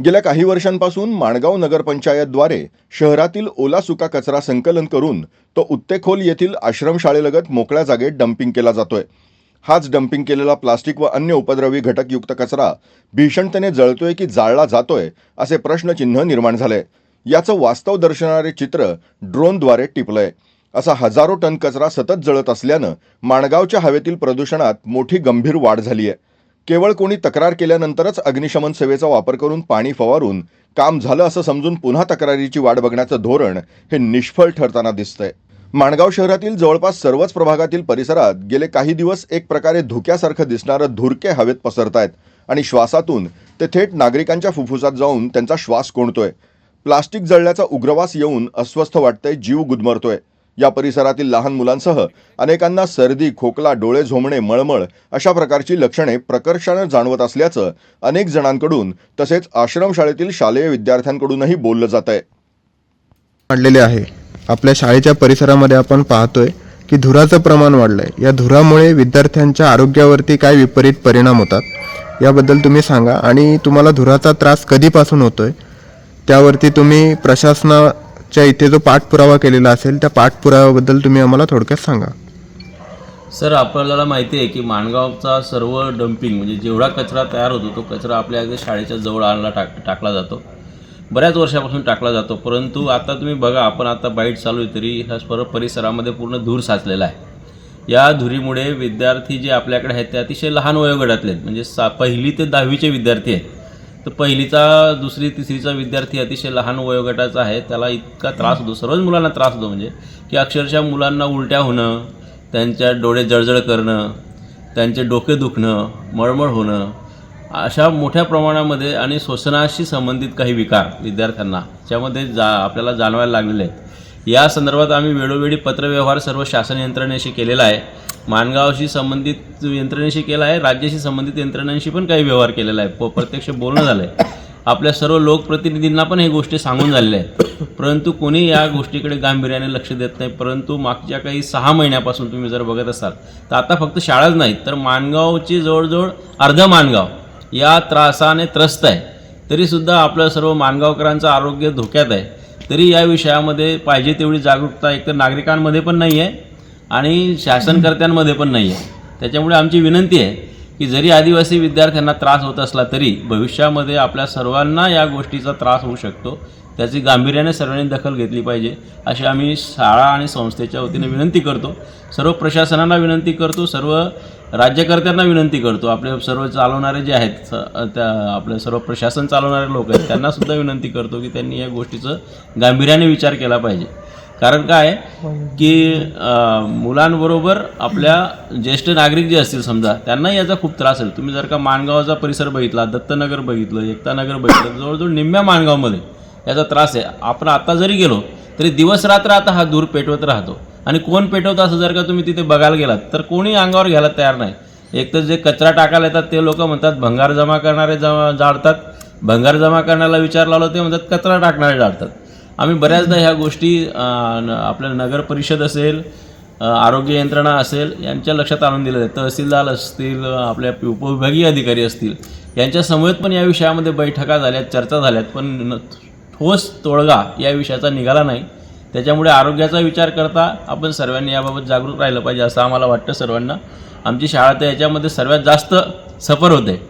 गेल्या काही वर्षांपासून माणगाव नगरपंचायतद्वारे शहरातील ओला सुका कचरा संकलन करून तो उत्तेखोल येथील आश्रमशाळेलगत मोकळ्या जागेत डम्पिंग केला जातोय. हाच डम्पिंग केलेला प्लास्टिक व अन्य उपद्रवी घटकयुक्त कचरा भीषणतेने जळतोय की जाळला जातोय असे प्रश्नचिन्ह निर्माण झाले याचं वास्तव दर्शवणारे चित्र ड्रोनद्वारे टिपलंय. असा हजारो टन कचरा सतत जळत असल्यानं माणगावच्या हवेतील प्रदूषणात मोठी गंभीर वाढ झाली आहे केवळ कोणी तक्रार केल्यानंतरच अग्निशमन सेवेचा वापर करून पाणी फवारून काम झालं असं समजून पुन्हा तक्रारीची वाट बघण्याचं धोरण हे निष्फळ ठरताना दिसतंय. माणगाव शहरातील जवळपास सर्वच प्रभागातील परिसरात गेले काही दिवस एक प्रकारे धुक्यासारखं दिसणारं धुरके हवेत पसरतायत आणि श्वासातून ते थेट नागरिकांच्या फुफ्फुसात जाऊन त्यांचा श्वास कोंडतोय. प्लास्टिक जळल्याचा उग्रवास येऊन अस्वस्थ वाटतंय जीव गुदमरतोय. या परिसरातील लहान मुलांसह अनेकांना सर्दी खोकला डोळे झोमणे मळमळ अशा प्रकारची लक्षणे प्रकर्षानं जाणवत असल्याचं अनेक जणांकडून तसेच आश्रमशाळेतील शालेय विद्यार्थ्यांकडूनही बोललं जात आहे. वाढलेले आहे. आपल्या शाळेच्या परिसरामध्ये आपण पाहतोय की धुराचं प्रमाण वाढलं आहे या धुरामुळे विद्यार्थ्यांच्या आरोग्यावरती काय विपरीत परिणाम होतात याबद्दल तुम्ही सांगा. आणि तुम्हाला धुराचा त्रास कधीपासून होतोय त्यावरती तुम्ही प्रशासना प्रशासनाच्या इथे जो पाठपुरावा केलेला असेल त्या पाठपुराव्याबद्दल तुम्ही आम्हाला थोडक्यात सांगा. सर आपल्याला माहिती आहे की माणगावचा सर्व डम्पिंग म्हणजे जेवढा कचरा तयार होतो तो कचरा आपल्या अगदी शाळेच्या जवळ आणला टाक टाकला जातो. बऱ्याच वर्षापासून टाकला जातो परंतु आता तुम्ही बघा आपण आता बाईट चालू आहे तरी ह्या सर्व परिसरामध्ये पूर्ण धूर साचलेला आहे. या धुरीमुळे विद्यार्थी जे आपल्याकडे आहेत ते अतिशय लहान वयोगटातले आहेत. म्हणजे सा पहिली ते दहावीचे विद्यार्थी आहेत. तर पहिलीचा दुसरी तिसरीचा विद्यार्थी अतिशय लहान वयोगटाचा आहे. त्याला इतका त्रास होतो. सर्वच मुलांना त्रास होतो म्हणजे. की अक्षरशः मुलांना उलट्या होणं त्यांच्या डोळे जळजळ करणं त्यांचे डोके दुखणं मळमळ होणं अशा मोठ्या प्रमाणामध्ये आणि श्वसनाशी संबंधित काही विकार विद्यार्थ्यांना त्यामध्ये जा आपल्याला जाणवायला लागलेले आहेत. या संदर्भात आम्ही वेळोवेळी पत्रव्यवहार सर्व शासन यंत्रणेशी केलेला आहे. माणगावशी संबंधित यंत्रणेशी केला आहे राज्याशी संबंधित यंत्रणांशी पण काही व्यवहार केलेला आहे. प प्रत्यक्ष बोलणं झालं आहे आपल्या सर्व लोकप्रतिनिधींना पण हे गोष्टी सांगून झालेल्या आहेत. परंतु कोणी या गोष्टीकडे गांभीर्याने लक्ष देत नाही. परंतु मागच्या काही सहा महिन्यापासून तुम्ही जर बघत असाल तर आता फक्त शाळाच नाहीत तर माणगावची जवळजवळ अर्ध माणगाव या त्रासाने त्रस्त आहे. तरीसुद्धा आपलं सर्व माणगावकरांचं आरोग्य धोक्यात आहे. तरी या विषयामध्ये पाहिजे तेवढी जागरूकता एकतर नागरिकांमध्ये पण नाही आहे आणि शासनकर्त्यांमध्ये पण नाही आहे त्याच्यामुळे आमची विनंती आहे की जरी आदिवासी विद्यार्थ्यांना त्रास होत असला तरी भविष्यामध्ये आपल्या सर्वांना या गोष्टीचा त्रास होऊ शकतो. त्याची गांभीर्याने सर्वांनी दखल घेतली पाहिजे अशी आम्ही शाळा आणि संस्थेच्या वतीने विनंती करतो. सर्व प्रशासनाला विनंती करतो सर्व राज्यकर्त्यांना विनंती करतो. आपले सर्व चालवणारे जे आहेत स- त्या आपले सर्व प्रशासन चालवणारे लोक आहेत त्यांनासुद्धा विनंती करतो की त्यांनी या गोष्टीचं गांभीर्याने विचार केला पाहिजे. कारण काय? की मुलांबरोबर आपल्या ज्येष्ठ नागरिक जे असतील समजा त्यांनाही याचा खूप त्रास आहे. तुम्ही जर का माणगावचा परिसर बघितला दत्तनगर बघितलं एकतानगर बघितलं जवळजवळ निम्म्या माणगावमध्ये याचा त्रास आहे. आपण आता जरी गेलो तरी दिवस रात्र आता हा धूर पेटवत राहतो. आणि कोण पेटवतं असं जर का तुम्ही तिथे बघायला गेलात तर कोणी अंगावर घ्यायला तयार नाही. एक तर जे कचरा टाकायला येतात ते लोक म्हणतात भंगार जमा करणारे जमा जाळतात. भंगार जमा करण्याला विचार लावला ते म्हणतात कचरा टाकणारे जाळतात. आम्ही बऱ्याचदा ह्या गोष्टी न- आपल्या नगर परिषद असेल आरोग्य यंत्रणा असेल यांच्या लक्षात आणून दिलं आहे तहसीलदार असतील आपल्या उपविभागीय अधिकारी असतील यांच्या समवेत पण या विषयामध्ये बैठका झाल्यात चर्चा झाल्यात पण ठोस तोडगा या विषयाचा निघाला नाही. त्याच्यामुळे आरोग्याचा विचार करता आपण सर्वांनी याबाबत जागरूक राहिलं पाहिजे असं आम्हाला वाटतं सर्वांना. आमची शाळा तर याच्यामध्ये सर्वात जास्त सफर होते.